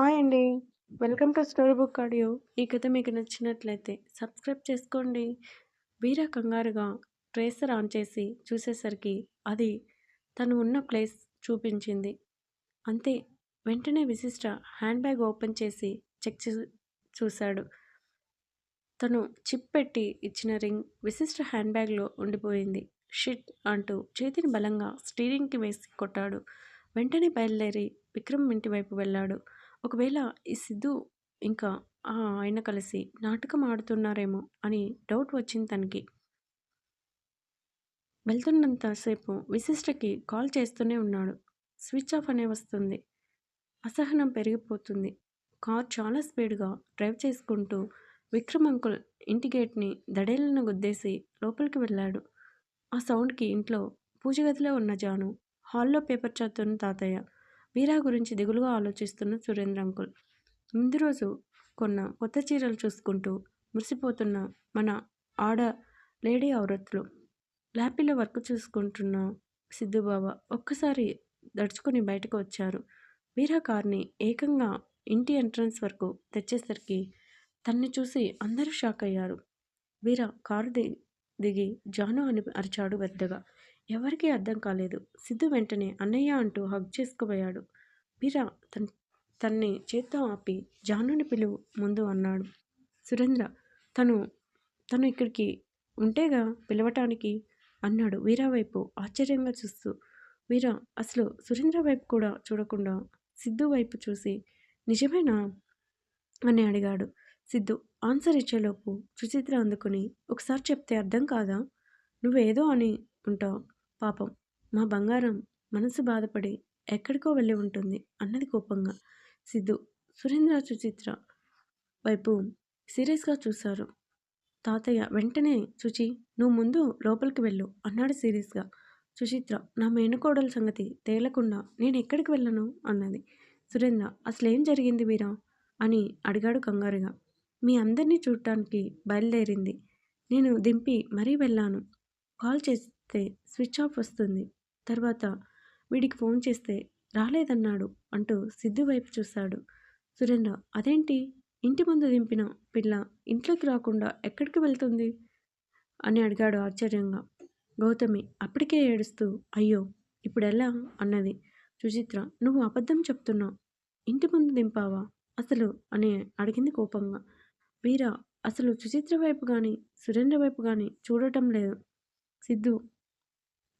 Hi అండి. Welcome to story book audio. ఈ కథ మీకు నచ్చినట్లయితే సబ్స్క్రైబ్ చేసుకోండి. వీర కంగారుగా ట్రేసర్ ఆన్ చేసి చూసేసరికి అది తను ఉన్న ప్లేస్ చూపించింది. అంతే వెంటనే విశిష్ట హ్యాండ్ బ్యాగ్ ఓపెన్ చేసి చెక్ చే చూశాడు. తను చిప్ పెట్టి ఇచ్చిన రింగ్ విశిష్ట హ్యాండ్ బ్యాగ్లో ఉండిపోయింది. షిట్ అంటూ చేతిని బలంగా స్టీరింగ్కి వేసి కొట్టాడు. వెంటనే బయలుదేరి విక్రమ్ ఇంటి వైపు వెళ్ళాడు. ఒకవేళ ఈ సిద్ధు ఇంకా ఆ ఆయన కలిసి నాటకం ఆడుతున్నారేమో అని డౌట్ వచ్చింది తనకి. వెళ్తున్నంతసేపు విశిష్టకి కాల్ చేస్తూనే ఉన్నాడు. స్విచ్ ఆఫ్ అనే వస్తుంది. అసహనం పెరిగిపోతుంది. కార్ చాలా స్పీడ్గా డ్రైవ్ చేసుకుంటూ విక్రమ్ అంకుల్ ఇంటి గేట్ని దడేలను గుద్దేసి లోపలికి వెళ్ళాడు. ఆ సౌండ్కి ఇంట్లో పూజగదిలో ఉన్న జాను, హాల్లో పేపర్ చదువుతున్న తాతయ్య, వీరా గురించి దిగులుగా ఆలోచిస్తున్న సురేంద్ర అంకుల్, ముందు రోజు కొన్న కొత్త చీరలు చూసుకుంటూ మురిసిపోతున్న మన ఆడ లేడీ ఔరత్లు, ల్యాపీలో వర్క్ చూసుకుంటున్న సిద్ధుబాబా ఒక్కసారి దడుచుకొని బయటకు వచ్చారు. వీరా కార్ని ఏకంగా ఇంటి ఎంట్రన్స్ వరకు తెచ్చేసరికి తన్ని చూసి అందరూ షాక్ అయ్యారు. వీర కారు ది దిగి జాను అని అరిచాడు పెద్దగా. ఎవరికీ అర్థం కాలేదు. సిద్ధు వెంటనే అన్నయ్య అంటూ హగ్ చేసుకుపోయాడు. వీర తన్ తన్ని చేత్తో ఆపి జానుని పిలువు ముందు అన్నాడు. సురేంద్ర తను తను ఇక్కడికి ఉంటేగా పిలవటానికి అన్నాడు వీరా వైపు ఆశ్చర్యంగా చూస్తూ. వీర అసలు సురేంద్ర వైపు కూడా చూడకుండా సిద్ధు వైపు చూసి నిజమేనా అని అడిగాడు. సిద్ధు ఆన్సర్ ఇచ్చేలోపు సుచిత్ర అందుకుని ఒకసారి చెప్తే అర్థం కాదా నువ్వేదో అని ఉంటావు పాపం మా బంగారం మనసు బాధపడి ఎక్కడికో వెళ్ళి ఉంటుంది అన్నది కోపంగా. సిద్ధు సురేంద్ర సుచిత్ర వైపు సీరియస్గా చూశారు. తాతయ్య వెంటనే సుచి నువ్వు ముందు లోపలికి వెళ్ళు అన్నాడు సీరియస్గా. సుచిత్ర నా మేనకోడల సంగతి తేలకుండా నేను ఎక్కడికి వెళ్ళను? అన్నది. సురేంద్ర అసలేం జరిగింది వీరా అని అడిగాడు కంగారుగా. మీ అందరినీ చూడటానికి బయలుదేరింది. నేను దింపి మరీ వెళ్ళాను. కాల్ చేసి చేస్తే స్విచ్ ఆఫ్ వస్తుంది. తర్వాత వీడికి ఫోన్ చేస్తే రాలేదన్నాడు అంటూ సిద్ధు వైపు చూశాడు సురేంద్ర అదేంటి? ఇంటి ముందు దింపిన పిల్ల ఇంట్లోకి రాకుండా ఎక్కడికి వెళ్తుంది? అని అడిగాడు ఆశ్చర్యంగా. గౌతమి అప్పటికే ఏడుస్తూ అయ్యో ఇప్పుడెలా? అన్నది. సుచిత్ర నువ్వు అబద్ధం చెప్తున్నావు. ఇంటి ముందు దింపావా? అసలు అని అడిగింది కోపంగా. వీర అసలు సుచిత్ర వైపు కానీ సురేంద్ర వైపు కానీ చూడటం లేదు. సిద్ధు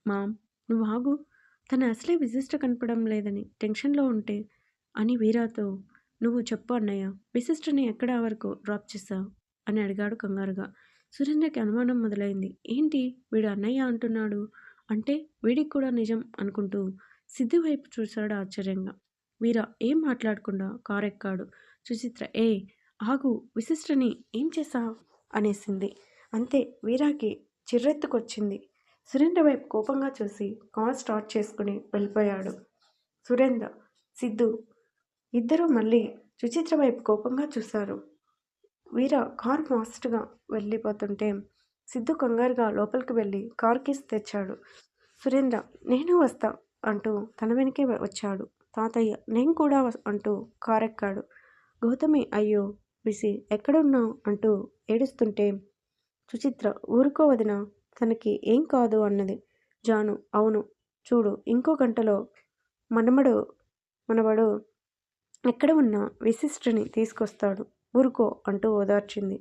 మామ్ నువ్వు ఆగు. తన అసలే విశిష్ట కనపడం లేదని టెన్షన్లో ఉంటే అని వీరాతో నువ్వు చెప్పు అన్నయ్య విశిష్టని ఎక్కడ వరకు డ్రాప్ చేశావు? అని అడిగాడు కంగారుగా. సురేంద్రకి అనుమానం మొదలైంది. ఏంటి? వీడు అన్నయ్య అంటున్నాడు? అంటే వీడికి కూడా నిజం అనుకుంటూ సిద్ధి వైపు చూశాడు ఆశ్చర్యంగా. వీరా ఏం మాట్లాడకుండా కారెక్కాడు సుచిత్ర ఏ ఆగు విశిష్టని ఏం చేశావు? అనేసింది. అంతే వీరాకి చిర్రెత్తుకొచ్చింది. సురేంద్ర వైపు కోపంగా చూసి కాల్ స్టార్ట్ చేసుకుని వెళ్ళిపోయాడు. సురేంద్ర సిద్ధు ఇద్దరూ మళ్ళీ సుచిత్ర వైపు కోపంగా చూశారు. వీర కార్ ఫాస్ట్గా వెళ్ళిపోతుంటే సిద్ధు కంగారుగా లోపలికి వెళ్ళి కార్ కీస్ తెచ్చాడు. సురేంద్ర నేను వస్తా అంటూ తన వెనకే వచ్చాడు. తాతయ్య నేను కూడా అంటూ కార్ ఎక్కాడు. గౌతమి అయ్యో బిసి ఎక్కడున్నావు? అంటూ ఏడుస్తుంటే సుచిత్ర ఊరుకో వదిన తనకి ఏం కాదు అన్నది. జాను అవును చూడు ఇంకో గంటలో మనమడు మనవడు ఎక్కడ ఉన్న విశిష్టిని తీసుకొస్తాడు. ఊరుకో అంటూ ఓదార్చింది.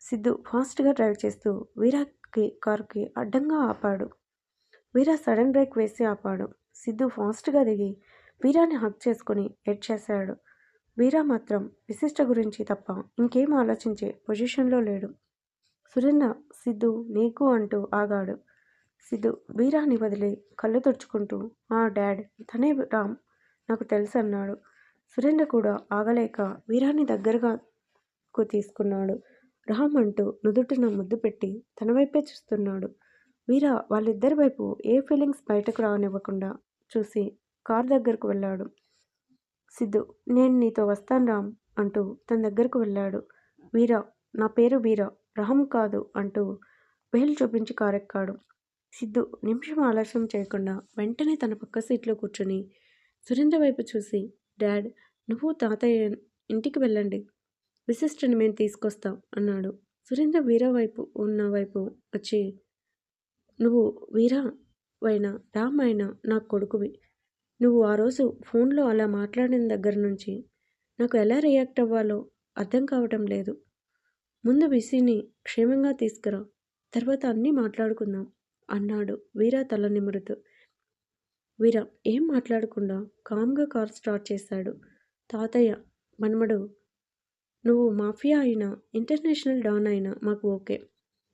సిద్ధు ఫాస్ట్గా డ్రైవ్ చేస్తూ వీరాకి కారుకి అడ్డంగా ఆపాడు. వీరా సడన్ బ్రేక్ వేసి ఆపాడు. సిద్ధు ఫాస్ట్గా దిగి వీరాని హక్ చేసుకుని ఎడ్ చేశాడు. వీరా మాత్రం విశిష్ట గురించి తప్ప ఇంకేం ఆలోచించే పొజిషన్లో లేడు. సురేంద్ర సిద్ధు నీకు అంటూ ఆగాడు. సిద్ధు వీరాని వదిలి కళ్ళు తుడుచుకుంటూ ఆ డాడ్ తనే రామ్ నాకు తెలుసు అన్నాడు. సురేంద్ర కూడా ఆగలేక వీరాన్ని దగ్గరగా తీసుకున్నాడు. రామ్ అంటూ నుదుటిన ముద్దు పెట్టి తన వైపే చూస్తున్నాడు. వీరా వాళ్ళిద్దరి వైపు ఏ ఫీలింగ్స్ బయటకు రానివ్వకుండా చూసి కార్ దగ్గరకు వెళ్ళాడు. సిద్ధు నేను నీతో వస్తాను రామ్ అంటూ తన దగ్గరకు వెళ్ళాడు. వీరా నా పేరు వీర రహం కాదు అంటూ వేలు చూపించి కారెక్కాడు. సిద్ధు నిమిషం ఆలస్యం చేయకుండా వెంటనే తన పక్క సీట్లో కూర్చొని సురేంద్ర వైపు చూసి డాడ్ నువ్వు తాతయ్య ఇంటికి వెళ్ళండి. విశిష్టని మేము తీసుకొస్తాం అన్నాడు. సురేంద్ర వీరా వైపు ఉన్న వైపు వచ్చి నువ్వు వీరా వైనా? రామ్ అయినా? నా కొడుకువి. నువ్వు ఆ రోజు ఫోన్లో అలా మాట్లాడిన దగ్గర నుంచి నాకు ఎలా రియాక్ట్ అవ్వాలో అర్థం కావటం లేదు. ముందు విసిని క్షేమంగా తీసుకురా తర్వాత అన్నీ మాట్లాడుకుందాం అన్నాడు వీరా తల నిమురుతూ. వీరా ఏం మాట్లాడకుండా కామ్గా కార్ స్టార్ట్ చేశాడు. తాతయ్య మనమడు నువ్వు మాఫియా అయినా ఇంటర్నేషనల్ డాన్ అయినా మాకు ఓకే.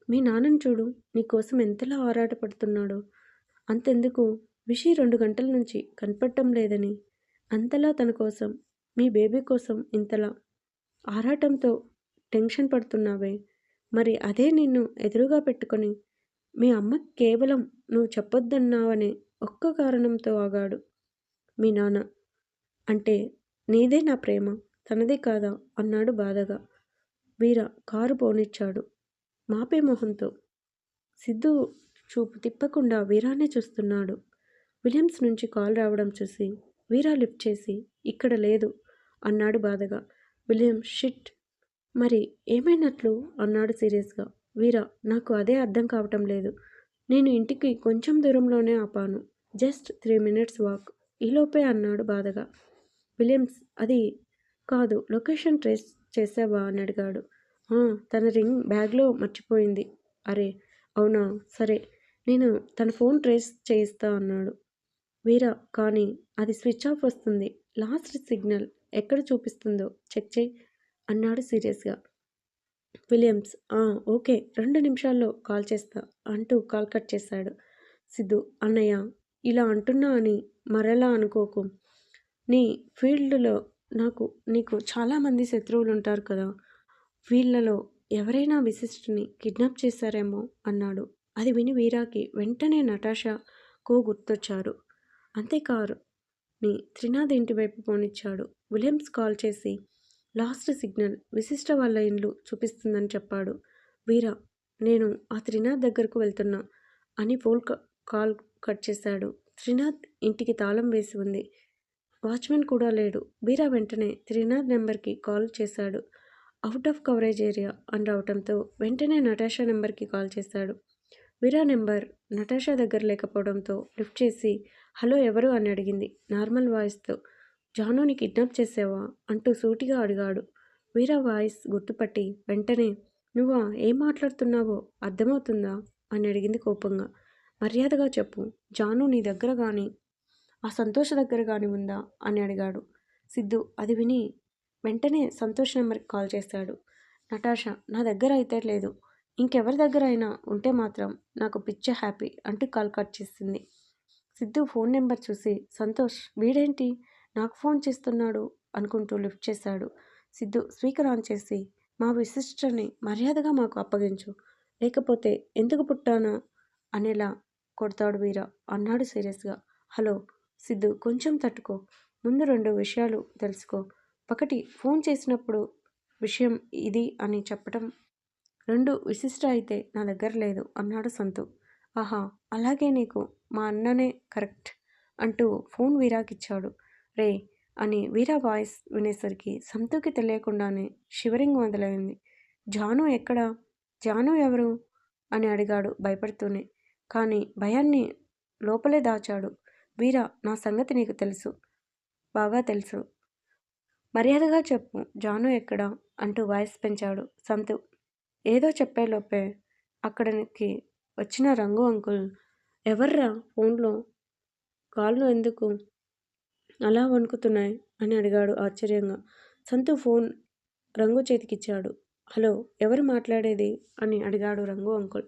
మీ నాన్నని చూడు నీకోసం ఎంతలా ఆరాటపడుతున్నాడో. అంతెందుకు? విషి రెండు గంటల నుంచి కనపడటం లేదని. అంతలా తన కోసం మీ బేబీ కోసం ఇంతలా. ఆరాటంతో టెన్షన్ పడుతున్నావే? మరి అదే నిన్ను ఎదురుగా పెట్టుకొని మీ అమ్మ కేవలం నువ్వు చెప్పొద్దన్నావనే ఒక్క కారణంతో ఆగాడు మీ నాన్న. అంటే నీదే నా ప్రేమ తనదే కాదా అన్నాడు బాధగా. వీర కారు పోనిచ్చాడు మాపే మొహంతో. సిద్ధు చూపు తిప్పకుండా వీరానే చూస్తున్నాడు. విలియమ్స్ నుంచి కాల్ రావడం చూసి వీరా లిఫ్ట్ చేసి ఇక్కడ లేదు అన్నాడు బాధగా. విలియం షిట్ మరి ఏమైనట్లు? అన్నాడు సీరియస్గా. వీరా నాకు అదే అర్థం కావటం లేదు. నేను ఇంటికి కొంచెం దూరంలోనే ఆపాను. Just three minutes walk. ఈలోపే అన్నాడు బాధగా. విలియమ్స్ అది కాదు లొకేషన్ ట్రేస్ చేసావా? అని అడిగాడు. తన రింగ్ బ్యాగ్లో మర్చిపోయింది. అరే అవునా? సరే నేను తన ఫోన్ ట్రేస్ చేయిస్తా అన్నాడు. వీరా కానీ అది స్విచ్ ఆఫ్ వస్తుంది. లాస్ట్ సిగ్నల్ ఎక్కడ చూపిస్తుందో చెక్ చేయి. అన్నాడు సీరియస్గా. విలియమ్స్ ఓకే రెండు నిమిషాల్లో కాల్ చేస్తా అంటూ కాల్ కట్ చేశాడు సిద్ధు. అన్నయ్య ఇలా అంటున్నా అని మరలా అనుకోకు. నీ ఫీల్డ్లో నాకు నీకు చాలామంది శత్రువులు ఉంటారు కదా. వీళ్ళలో ఎవరైనా విశిష్టుని కిడ్నాప్ చేశారేమో అన్నాడు. అది విని వీరాకి వెంటనే నటాషా కో గుర్తొచ్చారు. అంతేకారు ని త్రినాథ్ ఇంటి వైపు పోనిచ్చాడు. విలియమ్స్ కాల్ చేసి లాస్ట్ సిగ్నల్ విశిష్ట వాళ్ళ ఇండ్లు చూపిస్తుందని చెప్పాడు. వీరా నేను ఆ త్రినాథ్ దగ్గరకు వెళ్తున్నా అని ఫోన్ కాల్ కట్ చేశాడు. త్రినాథ్ ఇంటికి తాళం వేసి ఉంది. వాచ్మెన్ కూడా లేడు. వీరా వెంటనే త్రినాథ్ నెంబర్కి కాల్ చేశాడు. అవుట్ ఆఫ్ కవరేజ్ ఏరియా అని రావడంతో వెంటనే నటాషా నెంబర్కి కాల్ చేశాడు. వీరా నెంబర్ నటాషా దగ్గర లేకపోవడంతో లిఫ్ట్ చేసి హలో ఎవరు? అని అడిగింది నార్మల్ వాయిస్తో. జానుని కిడ్నాప్ చేసావా? అంటూ సూటిగా అడిగాడు. వీరా వాయిస్ గుర్తుపట్టి వెంటనే నువ్వా? ఏం మాట్లాడుతున్నావో? అర్థమవుతుందా? అని అడిగింది కోపంగా. మర్యాదగా చెప్పు. జాను నీ దగ్గర కానీ ఆ సంతోష దగ్గర కానీ ఉందా? అని అడిగాడు. సిద్ధు అది విని వెంటనే సంతోష్ నెంబర్కి కాల్ చేశాడు. నటాషా నా దగ్గర అయితే లేదు. ఇంకెవరి దగ్గర అయినా ఉంటే మాత్రం నాకు పిచ్చ హ్యాపీ అంటూ కాల్ కట్ చేసింది. సిద్ధు ఫోన్ నెంబర్ చూసి సంతోష్ వీడేంటి? నాకు ఫోన్ చేస్తున్నాడు అనుకుంటూ లిఫ్ట్ చేశాడు. సిద్ధు స్పీకర్ ఆన్ చేసి మా విశిష్టని మర్యాదగా మాకు అప్పగించు. లేకపోతే ఎందుకు పుట్టానా? అనేలా కొడతాడు వీరా. అన్నాడు సీరియస్గా. హలో సిద్ధు కొంచెం తట్టుకో. ముందు రెండు విషయాలు తెలుసుకో. ఒకటి ఫోన్ చేసినప్పుడు విషయం ఇది అని చెప్పటం. రెండు విశిష్ట అయితే నా దగ్గర లేదు అన్నాడు సంతు. ఆహా అలాగే నీకు మా అన్ననే కరెక్ట్ అంటూ ఫోన్ వీరాకిచ్చాడు. రే అని వీరా వాయిస్ వినేసరికి సంతుకి తెలియకుండానే షివరింగ్ మొదలైంది. జాను ఎక్కడ? జాను ఎవరు? అని అడిగాడు భయపడుతూనే. కానీ భయాన్ని లోపలే దాచాడు. వీరా నా సంగతి నీకు తెలుసు. బాగా తెలుసు. మర్యాదగా చెప్పు జాను ఎక్కడ? అంటూ వాయిస్ పెంచాడు సంతు. ఏదో చెప్పేలోపే అక్కడికి వచ్చిన రంగు అంకుల్ ఎవర్రా ఫోన్లో? కాళ్ళు ఎందుకు? అలా వణుకుతున్నాయి? అని అడిగాడు ఆశ్చర్యంగా. సంతు ఫోన్ రంగు చేతికిచ్చాడు. హలో ఎవరు మాట్లాడేది? అని అడిగాడు రంగు అంకుల్.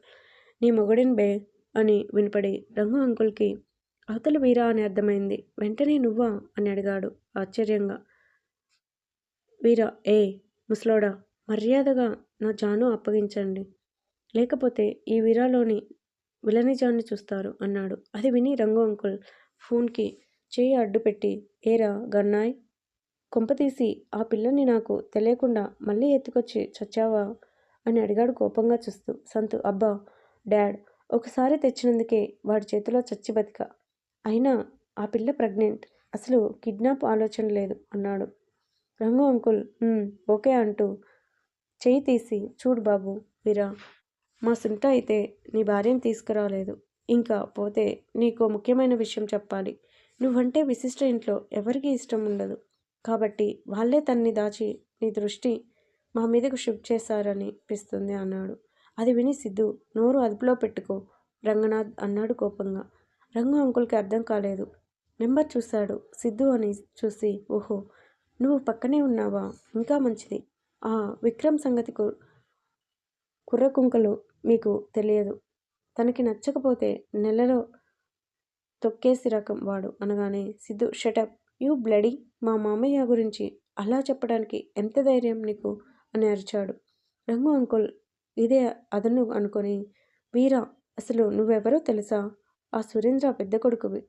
నీ మొగడిన్ బే? అని వినపడి రంగు అంకుల్కి అవతల వీరా అని అర్థమైంది. వెంటనే నువ్వా? అని అడిగాడు ఆశ్చర్యంగా. వీరా ఏ ముసలోడా? మర్యాదగా నా జాను అప్పగించండి. లేకపోతే ఈ వీరాలోని విలనిజాన్ని చూస్తారు అన్నాడు. అది విని రంగు అంకుల్ ఫోన్కి చేయి అడ్డుపెట్టి ఏరా గన్నాయ్ కొంపతీసి ఆ పిల్లని నాకు తెలియకుండా మళ్ళీ ఎత్తుకొచ్చి చచ్చావా? అని అడిగాడు కోపంగా చూస్తూ. సంతు అబ్బా డాడ్ ఒకసారి తెచ్చినందుకే వాడి చేతిలో చచ్చి బతిక. అయినా ఆ పిల్ల ప్రెగ్నెంట్ అసలు కిడ్నాప్ ఆలోచన లేదు అన్నాడు. రంగు అంకుల్ ఓకే అంటూ చేయి తీసి చూడు బాబు వీరా మా సుంట అయితే నీ భార్యను తీసుకురాలేదు. ఇంకా పోతే నీకో ముఖ్యమైన విషయం చెప్పాలి. నువ్వంటే విశిష్ట ఇంట్లో ఎవరికీ ఇష్టం ఉండదు. కాబట్టి వాళ్ళే తన్ని దాచి నీ దృష్టి మా మీదకు షిఫ్ట్ చేశారనిపిస్తుంది అన్నాడు. అది విని సిద్ధు నోరు అదుపులో పెట్టుకో రంగనాథ్ అన్నాడు కోపంగా. రంగు అంకుల్కి అర్థం కాలేదు. నెంబర్ చూశాడు. సిద్ధు అని చూసి ఓహో నువ్వు పక్కనే ఉన్నావా? ఇంకా మంచిది. ఆ విక్రమ్ సంగతి కు కుర్రకుంకలు మీకు తెలియదు. తనకి నచ్చకపోతే నెలలో తొక్కేసి రకం వాడు అనగానే సిద్ధు షటప్ యూ బ్లడీ మా మామయ్య గురించి అలా చెప్పడానికి ఎంత ధైర్యం నీకు? అని అరిచాడు. రంగు అంకుల్ ఇదే అదను అనుకొని వీరా అసలు నువ్వెవరో తెలుసా? ఆ సురేంద్ర పెద్ద కొడుకువి.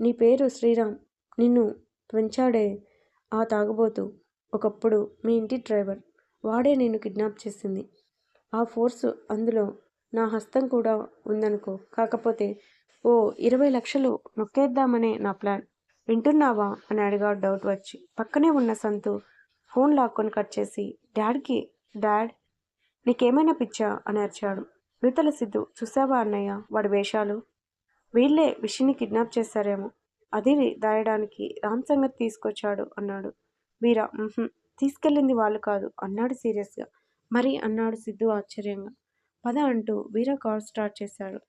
నీ పేరు శ్రీరామ్. నిన్ను పెంచాడే ఆ తాగుబోతు ఒకప్పుడు మీ ఇంటి డ్రైవర్. వాడే నేను కిడ్నాప్ చేసింది. ఆ ఫోర్సు అందులో నా హస్తం కూడా ఉందనుకో కాకపోతే ఓ ఇరవై లక్షలు నొక్కేద్దామనే నా ప్లాన్. వింటున్నావా? అని అడిగాడు డౌట్ వచ్చి. పక్కనే ఉన్న సంతు ఫోన్ లాక్కొని కట్ చేసి డాడ్కి డాడ్ నీకేమైనా పిచ్చా? అని అరిచాడు. విడతల సిద్ధు చూసావా అన్నయ్య వాడి వేషాలు? వీళ్ళే విషిని కిడ్నాప్ చేశారేమో. అది దాయడానికి రామ్ సంగతి తీసుకొచ్చాడు అన్నాడు. వీరా తీసుకెళ్ళింది వాళ్ళు కాదు అన్నాడు సీరియస్గా. మరి అన్నాడు సిద్ధు ఆశ్చర్యంగా. పద అంటూ వీరా కార్ స్టార్ట్ చేశాడు.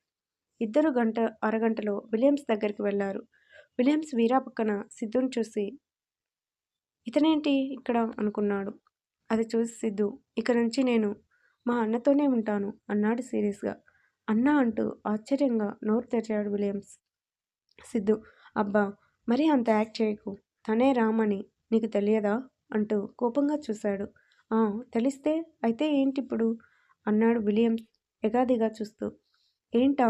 ఇద్దరు గంట అరగంటలో విలియమ్స్ దగ్గరికి వెళ్ళారు. విలియమ్స్ వీరా పక్కన సిద్ధుని చూసి ఇతనేంటి ఇక్కడ? అనుకున్నాడు. అది చూసి సిద్ధు ఇక నుంచి నేను మా అన్నతోనే ఉంటాను అన్నాడు సీరియస్గా. అన్న అంటూ ఆశ్చర్యంగా నోరు తెరిచాడు విలియమ్స్. సిద్ధు అబ్బా మరీ అంత యాక్ట్ చేయకు. తనే రామని నీకు తెలియదా? అంటూ కోపంగా చూశాడు. ఆ తెలిస్తే అయితే ఏంటిప్పుడు? అన్నాడు విలియమ్స్ ఎగాదిగా చూస్తూ. ఏంటా?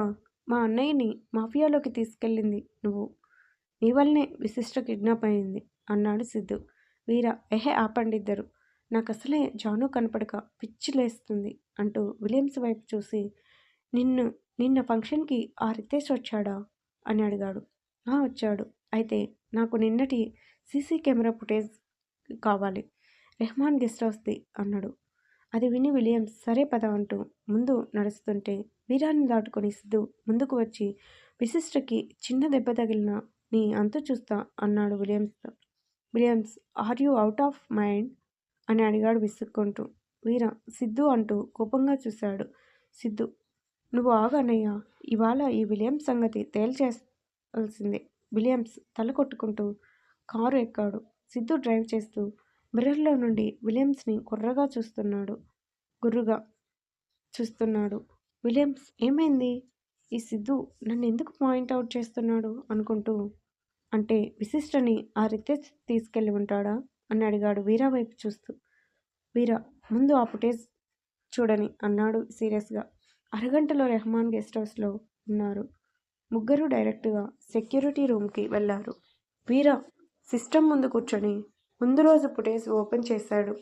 మా అన్నయ్యని మాఫియాలోకి తీసుకెళ్ళింది నువ్వు. నీ వల్లనే విశిష్ట కిడ్నాప్ అయింది అన్నాడు సిద్ధు. వీర ఎహే ఆపండి ఇద్దరు. నాకు అసలే జాను కనపడక పిచ్చి లేస్తుంది అంటూ విలియమ్స్ వైపు చూసి నిన్ను నిన్న ఫంక్షన్కి ఆ రితేష్ వచ్చాడా? అని అడిగాడు. "ఆ, వచ్చాడు. అయితే నాకు నిన్నటి సీసీ కెమెరా ఫుటేజ్ కావాలి. రెహమాన్ గెస్ట్ హౌస్ది అన్నాడు. అది విని విలియం సరే పద అంటూ ముందు నడుస్తుంటే వీరాన్ని దాటుకొని సిద్ధు ముందుకు వచ్చి విశిష్టకి చిన్న దెబ్బ తగిలిన నీ అంతు చూస్తా అన్నాడు Williams. Williams are you out of mind? అని అడిగాడు విసుక్కుంటూ. వీర సిద్ధు అంటూ కోపంగా చూశాడు సిద్ధు. నువ్వు ఆగన్నయ్య ఇవాళ ఈ విలియమ్స్ సంగతి తేల్చేయాల్సిందే. విలియమ్స్ తల కొట్టుకుంటూ కారు ఎక్కాడు. సిద్ధు డ్రైవ్ చేస్తూ మిర్రర్లో నుండి విలియమ్స్ని కుర్రగా చూస్తున్నాడు. గుర్రుగా చూస్తున్నాడు. విలియమ్స్ ఏమైంది? ఈ సిద్ధు నన్ను ఎందుకు పాయింట్ అవుట్ చేస్తున్నాడు అనుకుంటూ అంటే విశిష్టని ఆ రితేష్ తీసుకెళ్ళి ఉంటాడా అని అడిగాడు వీరా వైపు చూస్తూ. వీరా ముందు ఆ ఫుటేజ్ చూడని అన్నాడు సీరియస్గా. అరగంటలో రెహమాన్ గెస్ట్ హౌస్లో ఉన్నారు. ముగ్గురు డైరెక్ట్గా సెక్యూరిటీ రూమ్కి వెళ్ళారు వీరా సిస్టమ్ ముందు కూర్చొని ముందు రోజు పుటేజ్ ఓపెన్ చేశాడు.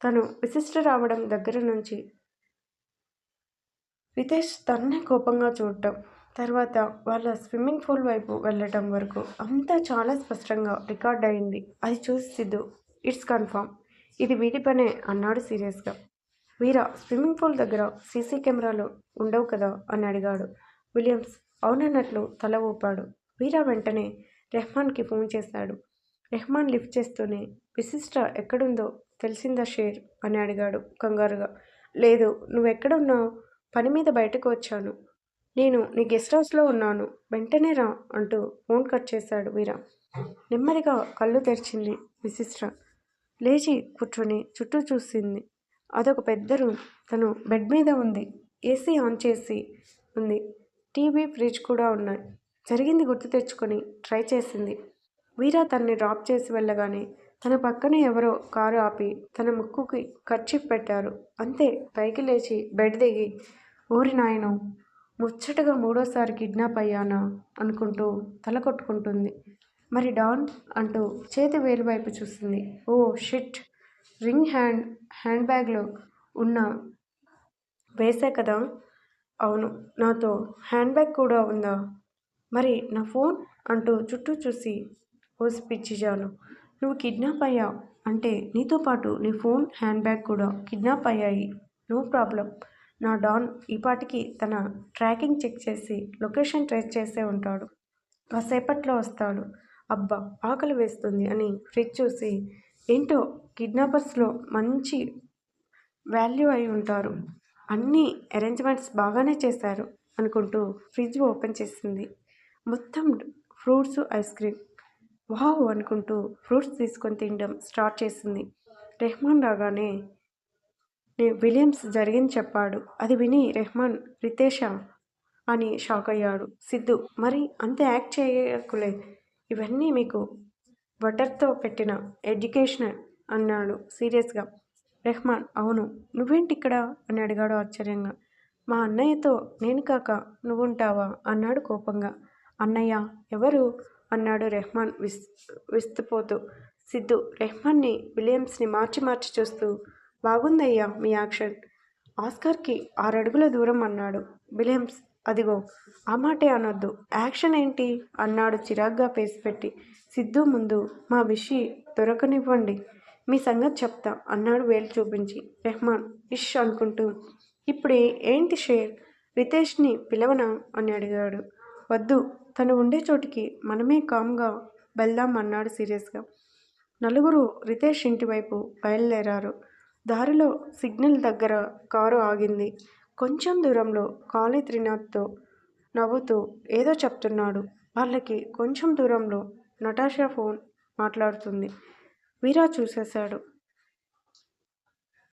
తను విశిష్ట రావడం దగ్గర నుంచి రితేష్ తన్నే కోపంగా చూడటం తర్వాత వాళ్ళ స్విమ్మింగ్ పూల్ వైపు వెళ్ళటం వరకు అంతా చాలా స్పష్టంగా రికార్డ్ అయింది. అది చూసి సిద్ధు ఇట్స్ కన్ఫామ్. ఇది వీటి పనే అన్నాడు సీరియస్గా. వీరా స్విమ్మింగ్ పూల్ దగ్గర సీసీ కెమెరాలు ఉండవు కదా అని అడిగాడు. విలియమ్స్ అవునన్నట్లు తల ఊపాడు. వీరా వెంటనే రెహమాన్కి ఫోన్ చేశాడు. రెహమాన్ లిఫ్ట్ చేస్తూనే విశిష్ట ఎక్కడుందో తెలిసిందా షేర్? అని అడిగాడు కంగారుగా. లేదు నువ్వెక్కడున్నావు? పని మీద బయటకు వచ్చాను. నేను నీ గెస్ట్ హౌస్లో ఉన్నాను. వెంటనే రా అంటూ ఫోన్ కట్ చేశాడు వీరా. నెమ్మదిగా కళ్ళు తెరిచింది విశిష్ట. లేచి కూర్చొని చుట్టూ చూసింది. అదొక పెద్ద రూమ్. తను బెడ్ మీద ఉంది. ఏసీ ఆన్ చేసి ఉంది. టీవీ ఫ్రిడ్జ్ కూడా ఉన్నాయి. జరిగింది గుర్తు తెచ్చుకొని ట్రై చేసింది. వీరా తనని డ్రాప్ చేసి వెళ్ళగానే తన పక్కనే ఎవరో కారు ఆపి తన ముక్కుకి కర్చి పెట్టారు. అంతే పైకి లేచి బెడ్ దిగి ఓరి నాయనో ముచ్చటగా మూడోసారి కిడ్నాప్ అయ్యానా? అనుకుంటూ తల కొట్టుకుంటుంది. మరి డాన్ అంటూ చేతి వేలు వైపు చూసింది oh shit! Ring hand hand బ్యాగ్లో ఉన్న వేసే కదా? అవును నాతో హ్యాండ్ బ్యాగ్ కూడా ఉందా? మరి నా ఫోన్? అంటూ చుట్టూ చూసి ఓసి పిచ్చిజాను నువ్వు కిడ్నాప్ అయ్యావు అంటే నీతో పాటు నీ ఫోన్ హ్యాండ్ బ్యాగ్ కూడా కిడ్నాప్ అయ్యాయి. No problem. నా డాన్ ఈపాటికి తన ట్రాకింగ్ చెక్ చేసి లొకేషన్ ట్రేస్ చేసే ఉంటాడు. కాసేపట్లో వస్తాడు. అబ్బా ఆకలి వేస్తుంది అని ఫ్రిడ్జ్ చూసి ఏంటో కిడ్నాపర్స్లో మంచి వాల్యూ అయి ఉంటారు. అన్ని అరేంజ్మెంట్స్ బాగానే చేశారు అనుకుంటూ ఫ్రిడ్జ్ ఓపెన్ చేసింది. మొత్తం ఫ్రూట్స్ ఐస్ క్రీమ్ వావ్ అనుకుంటూ ఫ్రూట్స్ తీసుకొని తినడం స్టార్ట్ చేసింది. రెహమాన్ రాగానే విలియమ్స్ జరిగింది చెప్పాడు. అది విని రెహమాన్ రితేష అని షాక్ అయ్యాడు. సిద్ధు మరి అంత యాక్ట్ చేయకులే. ఇవన్నీ మీకు బటర్తో పెట్టిన ఎడ్యుకేషన్ అన్నాడు సీరియస్గా. రెహమాన్ అవును. నువ్వేంటి ఇక్కడ అని అడిగాడు ఆశ్చర్యంగా. మా అన్నయ్యతో నేను కాక నువ్వుంటావా? అన్నాడు కోపంగా. అన్నయ్య ఎవరు? అన్నాడు రెహ్మాన్ విస్ విస్తుపోతూ. సిద్ధు రెహ్మాన్ని విలియమ్స్ని మార్చి మార్చి చూస్తూ బాగుందయ్యా మీ యాక్షన్. ఆస్కార్కి ఆరడుగుల దూరం అన్నాడు. విలియమ్స్ అదిగో ఆ మాటే అనొద్దు. యాక్షన్ ఏంటి? అన్నాడు చిరాగ్గా పేసి పెట్టి. సిద్ధు ముందు మా విషి దొరకనివ్వండి. మీ సంగతి చెప్తా అన్నాడు వేలు చూపించి. రెహ్మాన్ ఇష్ అనుకుంటూ. ఇప్పుడే ఏంటి షేర్? రితేష్ని పిలవనా? అని అడిగాడు. వద్దు తను ఉండే చోటికి మనమే కామ్గా వెళ్దాం అన్నాడు సీరియస్గా. నలుగురు రితేష్ ఇంటివైపు బయలుదేరారు. దారిలో సిగ్నల్ దగ్గర కారు ఆగింది. కొంచెం దూరంలో కాళీ త్రినాథ్తో నవ్వుతూ ఏదో చెప్తున్నాడు. వాళ్ళకి కొంచెం దూరంలో నటాషా ఫోన్ మాట్లాడుతుంది. వీరా చూసేశాడు.